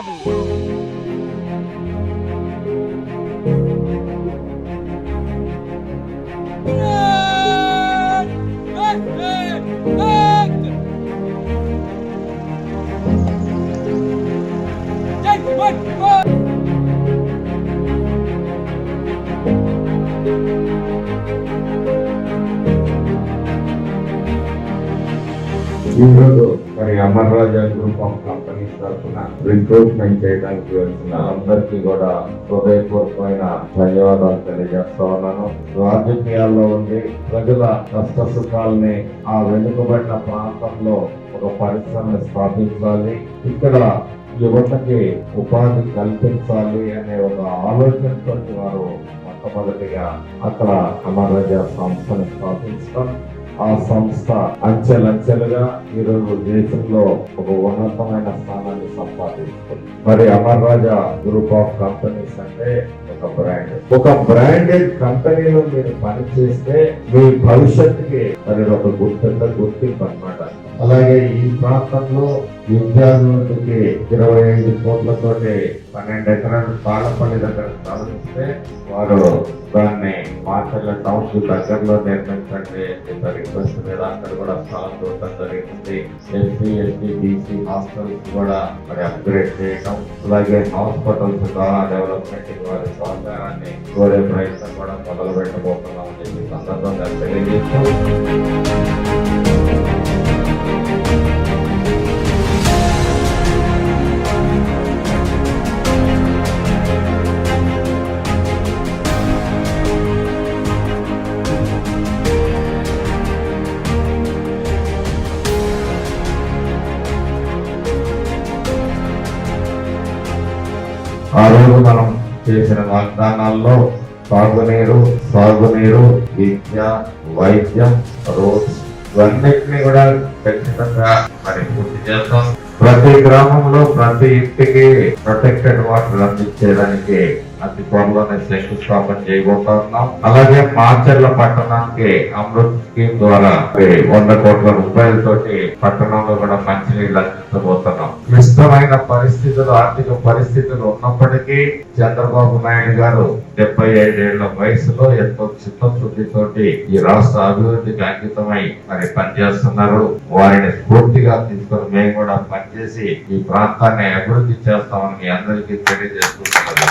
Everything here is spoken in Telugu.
Katabi. One, one. ఈరోజు మరి Amar Raja group of companies తరఫున రిక్రూట్మెంట్ చేయడానికి వచ్చిన అందరికీ కూడా హృదయపూర్వకమైన ధన్యవాదాలు తెలియజేస్తా ఉన్నాను. రాజకీయాల్లో ఉండి ప్రజల కష్ట సుఖాలని ఆ వెనుకబడిన ప్రాంతంలో ఒక పరిశ్రమ స్థాపించాలి ఇక్కడ యువతకి ఉపాధి కల్పించాలి అనే ఒక ఆలోచనతో వారు మొట్టమొదటిగా అక్కడ అమర్ రాజా సంస్థను స్థాపించడం. ఆ సంస్థ అంచెలంచెలుగా ఈరోజు దేశంలో ఒక ఉన్నతమైన స్థానాన్ని సంపాదిస్తుంది. మరి Amar Raja group of companies అంటే ఒక బ్రాండ్. ఒక బ్రాండెడ్ కంపెనీలో మీరు పనిచేస్తే మీ భవిష్యత్తుకి మరి ఒక గుర్తెంత గుర్తింపు అనమాట అలాగే ఈ ప్రాంతంలో విద్యార్థులకి ఇరవై ఐదు కోట్లతో పన్నెండు ఎకరాలు తాళపల్లి దగ్గర సాధిస్తే వారు దాన్ని మార్కెట్ల టౌన్ దగ్గరలో నిర్మించండి అని రిక్వెస్ట్ మీద అక్కడ కూడా స్థలం చూడటం జరిగింది. ఎస్సీ ఎస్టీ బీసీ హాస్టల్స్ కూడా మరి అప్గ్రేడ్ చేయడం అలాగే హాస్పిటల్స్ ద్వారా డెవలప్మెంట్ వారి సహకారాన్ని కోరే ప్రయత్నం కూడా మొదలు పెట్టబోతున్నాం అని చెప్పి సందర్భంగా తెలియజేస్తాం ఆ రోజు మనం చేసిన వాగ్దానాల్లో సాగునీరు సాగునీరు విద్య వైద్యం రోడ్స్ ఇవన్నిటిని కూడా ఖచ్చితంగా మరి పూర్తి చేస్తాం. ప్రతి గ్రామంలో ప్రతి ఇంటికి ప్రొటెక్టెడ్ వాటర్ అందించేదానికి అతి త్వరలోనే శంకుస్థాపన చేయబోతున్నాం. అలాగే మాచర్ల పట్టణానికి అమృత్ స్కీమ్ ద్వారా వంద కోట్ల రూపాయలతోటి పట్టణంలో కూడా మంచినీళ్ళు అందించబోతున్నాం. క్లిష్టమైన పరిస్థితులు ఆర్థిక పరిస్థితులు ఉన్నప్పటికీ చంద్రబాబు నాయుడు గారు డెబ్బై ఐదేళ్ళ వయసులో ఎంతో చిత్తశుద్ధితోటి ఈ రాష్ట్ర అభివృద్ధికి అంకితమై మరి పనిచేస్తున్నారు. వారిని స్ఫూర్తిగా తీసుకొని మేము కూడా పనిచేసి ఈ ప్రాంతాన్ని అభివృద్ధి చేస్తామని మీ అందరికీ తెలియజేస్తున్నాను